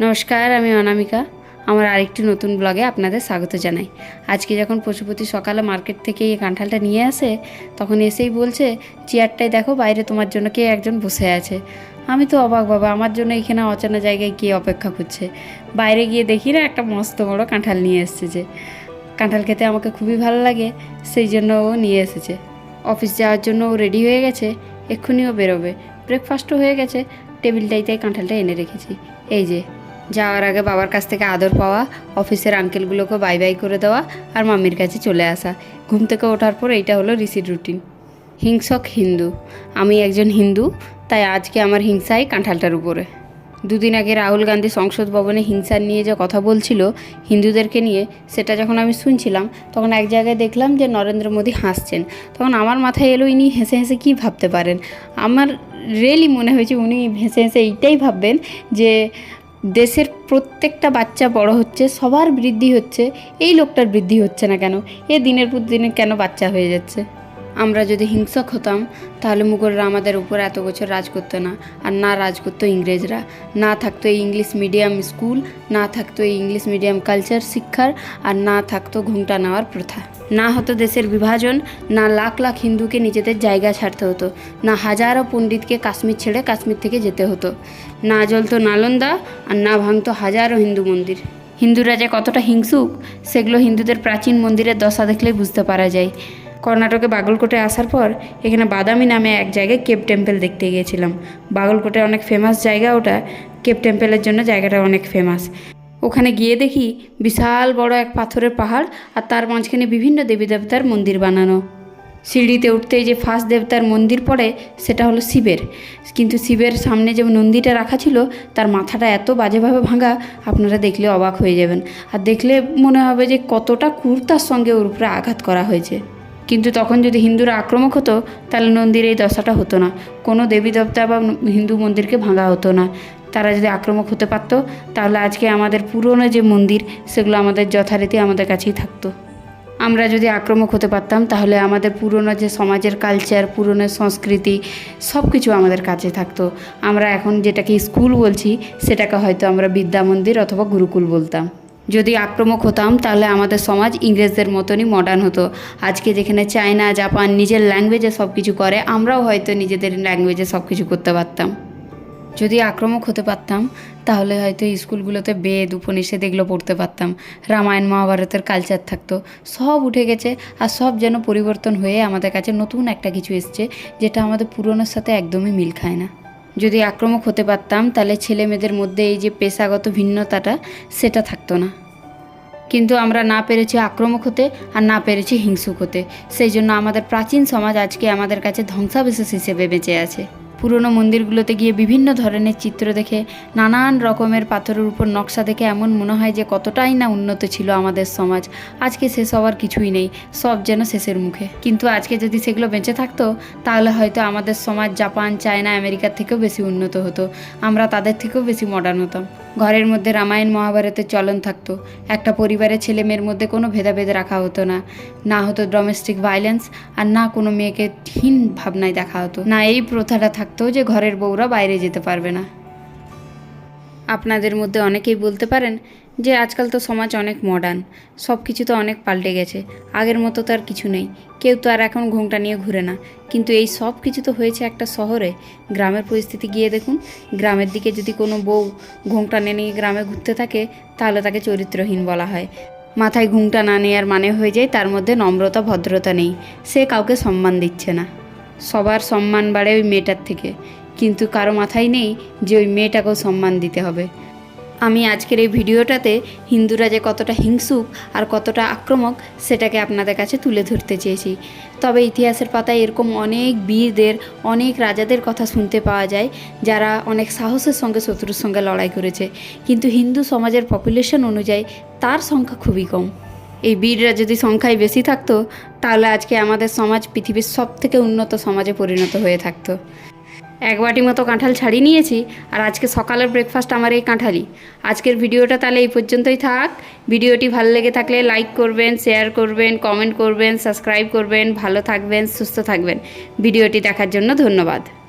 নমস্কার, আমি অনামিকা। আমার আরেকটি নতুন ব্লগে আপনাদের স্বাগত জানাই। আজকে যখন পশুপতি সকালে মার্কেট থেকে এই কাঁঠালটা নিয়ে আসে, তখন এসেই বলছে, চেয়ারটায় দেখো, বাইরে তোমার জন্য কে একজন বসে আছে। আমি তো অবাক, বাবা, আমার জন্য এখানে অচেনা জায়গায় গিয়ে অপেক্ষা করছে? বাইরে গিয়ে দেখি না, একটা মস্ত বড় কাঁঠাল নিয়ে এসেছে। যে কাঁঠাল খেতে আমাকে খুবই ভালো লাগে, সেই জন্য ও নিয়ে এসেছে। অফিস যাওয়ার জন্য ও রেডি হয়ে গেছে এক্ষুনিও বেরোবে। ব্রেকফাস্টও হয়ে গেছে। টেবিলটাইতে কাঁঠালটা এনে রেখেছি। এই যে, যাওয়ার আগে বাবার কাছ থেকে আদর পাওয়া, অফিসের আঙ্কেলগুলোকে বাই বাই করে দেওয়া আর মাম্মির কাছে চলে আসা। ঘুম থেকে ওঠার পর এইটা হলো রিসিড রুটিন হিংসক হিন্দু। আমি একজন হিন্দু, তাই আজকে আমার হিংসাই কাঁঠালটার উপরে। দুদিন আগে রাহুল গান্ধী সংসদ ভবনে হিংসা নিয়ে যে কথা বলছিল হিন্দুদেরকে নিয়ে, সেটা যখন আমি শুনছিলাম, তখন এক জায়গায় দেখলাম যে নরেন্দ্র মোদী হাসছেন। তখন আমার মাথায় এলো ইনি হেসে হেসে কী ভাবতে পারেন? আমার রিয়েলি মনে হয়েছে উনি হেসে হেসে এইটাই ভাববেন যে দেশের প্রত্যেকটা বাচ্চা বড় হচ্ছে, সবার বৃদ্ধি হচ্ছে, এই লোকটার বৃদ্ধি হচ্ছে না কেন? এ দিনের পর দিনে কেন বাচ্চা হয়ে যাচ্ছে? আমরা যদি হিংসক হতাম, তাহলে মুঘলরা আমাদের উপর এত বছর রাজ করতো না। আর না রাজ করতো ইংরেজরা। না থাকতো এই ইংলিশ মিডিয়াম স্কুল, না থাকতো এই ইংলিশ মিডিয়াম কালচার শিক্ষার, আর না থাকতো ঘুমটা নেওয়ার প্রথা। না হতো দেশের বিভাজন, না লাখ লাখ হিন্দুকে নিজেদের জায়গা ছাড়তে হতো, না হাজারো পণ্ডিতকে কাশ্মীর ছেড়ে কাশ্মীর থেকে যেতে হতো। না জ্বলতো নালন্দা, আর না ভাঙতো হাজারো হিন্দু মন্দির। হিন্দুরা যে কতটা হিংসুক, সেগুলো হিন্দুদের প্রাচীন মন্দিরের দশা দেখলেই বুঝতে পারা যায়। কর্ণাটকে বাগলকোটে আসার পর এখানে বাদামি নামে এক জায়গায় কেপ টেম্পল দেখতে গিয়েছিলাম। বাগলকোটে অনেক ফেমাস জায়গা ওটা। কেপ টেম্পলের জন্য জায়গাটা অনেক ফেমাস ওখানে গিয়ে দেখি বিশাল বড় এক পাথরের পাহাড় আর তার মাঝখানে বিভিন্ন দেবী দেবতার মন্দির বানানো। সিঁড়িতে উঠতেই যে ফার্স্ট দেবতার মন্দির পড়ে, সেটা হলো শিবের। কিন্তু শিবের সামনে যে নন্দীটা রাখা ছিল, তার মাথাটা এত বাজেভাবে ভাঙা, আপনারা দেখলে অবাক হয়ে যাবেন। আর দেখলে মনে হবে যে কতটা কুর্তার সঙ্গে ওর উপরে আঘাত করা হয়েছে। কিন্তু তখন যদি হিন্দুরা আক্রমক হতো, তাহলে নন্দীর এই দশাটা হতো না। কোনো দেবী দেবতা বা হিন্দু মন্দিরকে ভাঙা হতো না। তারা যদি আক্রমক হতে পারতো, তাহলে আজকে আমাদের পুরনো যে মন্দির, সেগুলো আমাদের যথারীতি আমাদের কাছেই থাকতো। আমরা যদি আক্রমক হতে পারতাম, তাহলে আমাদের পুরনো যে সমাজের কালচার পুরনো সংস্কৃতি সব কিছু আমাদের কাছে থাকতো। আমরা এখন যেটাকে স্কুল বলছি, সেটাকে হয়তো আমরা বিদ্যা মন্দির অথবা গুরুকুল বলতাম। যদি আক্রমক হতাম, তাহলে আমাদের সমাজ ইংরেজদের মতনই মডার্ন হতো। আজকে যেখানে চায়না, জাপান নিজের ল্যাঙ্গুয়েজে সব কিছু করে, আমরাও হয়তো নিজেদের ল্যাঙ্গুয়েজে সব কিছু করতে পারতাম। যদি আক্রমক হতে পারতাম, তাহলে হয়তো স্কুলগুলোতে বেদ, উপনিষেদ এগুলো পড়তে পারতাম। রামায়ণ, মহাভারতের কালচার থাকতো। সব উঠে গেছে আর সব যেন পরিবর্তন হয়ে আমাদের কাছে নতুন একটা কিছু এসছে, যেটা আমাদের পুরনোর সাথে একদমই মিল খায় না। যদি আক্রমক হতে পারতাম, তাহলে ছেলে মেয়েদের মধ্যে এই যে পেশাগত ভিন্নতাটা, সেটা থাকতো না। কিন্তু আমরা না পেরেছি আক্রমক হতে, আর না পেরেছি হিংসুক হতে। সেই জন্য আমাদের প্রাচীন সমাজ আজকে আমাদের কাছে ধ্বংসাবশেষ হিসেবে বেঁচে আছে। পুরনো মন্দিরগুলোতে গিয়ে বিভিন্ন ধরনের চিত্র দেখে, নানান রকমের পাথরের উপর নকশা দেখে এমন মনে হয় যে কতটাই না উন্নত ছিল আমাদের সমাজ। আজকে সে সবার কিছুই নেই, সব যেন শেষের মুখে। কিন্তু আজকে যদি সেগুলো বেঁচে থাকতো, তাহলে হয়তো আমাদের সমাজ জাপান, চায়না, আমেরিকার থেকেও বেশি উন্নত হতো। আমরা তাদের থেকেও বেশি মডার্ন হতাম। ঘরের মধ্যে রামায়ণ মহাভারতের চলন থাকতো। একটা পরিবারের ছেলে মেয়ের মধ্যে কোনো ভেদাভেদ রাখা হতো না। না হতো ডোমেস্টিক ভায়োলেন্স আর না কোনো মেয়েকে হীন ভাবনায় দেখা হতো। না এই প্রথাটা থাকতো যে ঘরের বউরা বাইরে যেতে পারবে না। আপনাদের মধ্যে অনেকেই বলতে পারেন যে আজকাল তো সমাজ অনেক মডার্ন সব কিছু তো অনেক পাল্টে গেছে, আগের মতো তো আর কিছু নেই। কেউ তো আর এখন ঘোমটা নিয়ে ঘুরে না। কিন্তু এই সব কিছু তো হয়েছে একটা শহরে, গ্রামের পরিস্থিতি গিয়ে দেখুন। গ্রামের দিকে যদি কোনো বউ নিয়ে নিয়ে গ্রামে ঘুরতে থাকে, তাহলে তাকে চরিত্রহীন বলা হয়। মাথায় ঘুমটা না নেওয়ার মানে হয়ে যায় তার মধ্যে নম্রতা, ভদ্রতা নেই। সে কাউকে সম্মান দিচ্ছে না। সবার সম্মান বাড়ে ওই মেয়েটার থেকে। কিন্তু কারও মাথায় নেই যে ওই মেয়েটাকেও সম্মান দিতে হবে। আমি আজকের এই ভিডিওটাতে হিন্দুরা যে কতটা হিংসুক আর কতটা আক্রমক সেটাকে আপনাদের কাছে তুলে ধরতে চেয়েছি। তবে ইতিহাসের পাতায় এরকম অনেক বীরদের, অনেক রাজাদের কথা শুনতে পাওয়া যায়, যারা অনেক সাহসের সঙ্গে শত্রুর সঙ্গে লড়াই করেছে। কিন্তু হিন্দু সমাজের পপুলেশন অনুযায়ী তার সংখ্যা খুবই কম। এই বীররা যদি সংখ্যায় বেশি থাকতো, তাহলে আজকে আমাদের সমাজ পৃথিবীর সব থেকে উন্নত সমাজে পরিণত হয়ে থাকতো। এক বাটি মতো কাঁঠাল ছাড়িয়ে নিয়েছি আর আজকে সকালের ব্রেকফাস্ট আমার এই কাঁঠালি আজকের ভিডিওটা তাহলে এই পর্যন্তই থাক। ভিডিওটি ভালো লেগে থাকলে লাইক করবেন শেয়ার করবেন কমেন্ট করবেন সাবস্ক্রাইব করবেন, ভালো থাকবেন, সুস্থ থাকবেন। ভিডিওটি দেখার জন্য ধন্যবাদ।